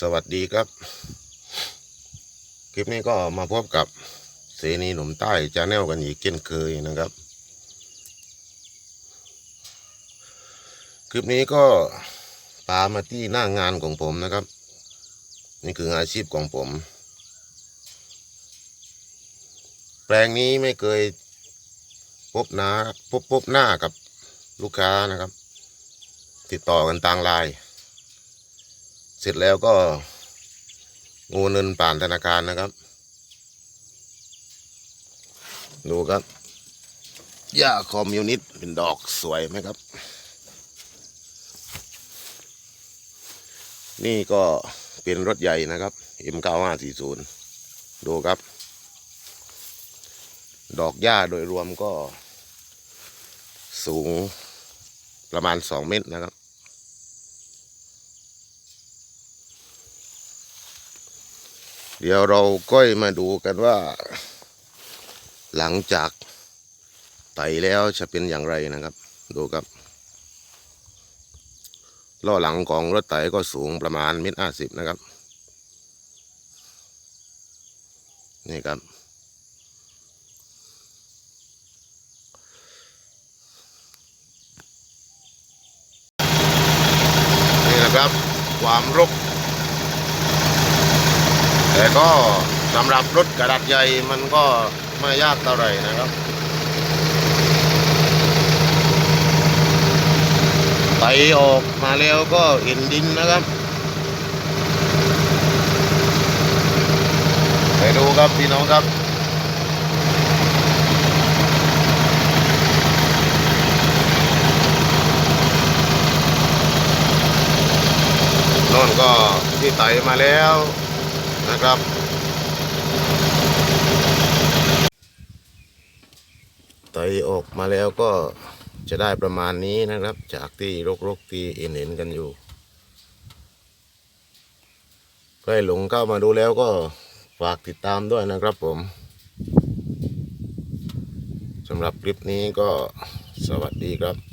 สวัสดีครับ คลิปนี้ก็มาพบกับเสนีหนุ่มใต้จาแนลกันอีกเช่นเคยนะครับ คลิปนี้ก็ตามมาที่หน้างานของผมนะครับ นี่คืออาชีพของผม แปลงนี้ไม่เคยพบหน้าพบพบหน้ากับลูกค้านะครับ ติดต่อกันทางไลน์ เสร็จแล้วก็งูเงินผ่านธนาคารนะครับ ดูครับหญ้าคอมมิวนิสต์เป็นดอกสวยไหมครับ นี่ก็เป็นรถใหญ่นะครับ M9540 ดูครับ ดอกหญ้าโดยรวมก็สูงประมาณ 2 เมตรนะครับ เดี๋ยวเราก็มาดูกันว่า หลังจากไต่แล้วจะเป็นอย่างไรนะครับ ดูครับล้อหลังของรถไถก็สูงประมาณเมตรห้าสิบนะครับ นี่ครับ นี่นะครับ ความรก แต่ก็สำหรับรถกระดาษใหญ่มันก็ไม่ยากเท่าไหร่นะครับไตออกมาแล้วก็เห็นดินนะครับ ไปดูครับพี่น้องครับโน่นก็ที่ไตมาแล้ว นะครับ ไตออกมาแล้วก็จะได้ประมาณนี้นะครับ จากที่รกๆที่เห็นเห็นๆกันอยู่ใครหลงเข้ามาดูแล้วก็ฝากติดตามด้วยนะครับผมสำหรับคลิปนี้ก็สวัสดีครับ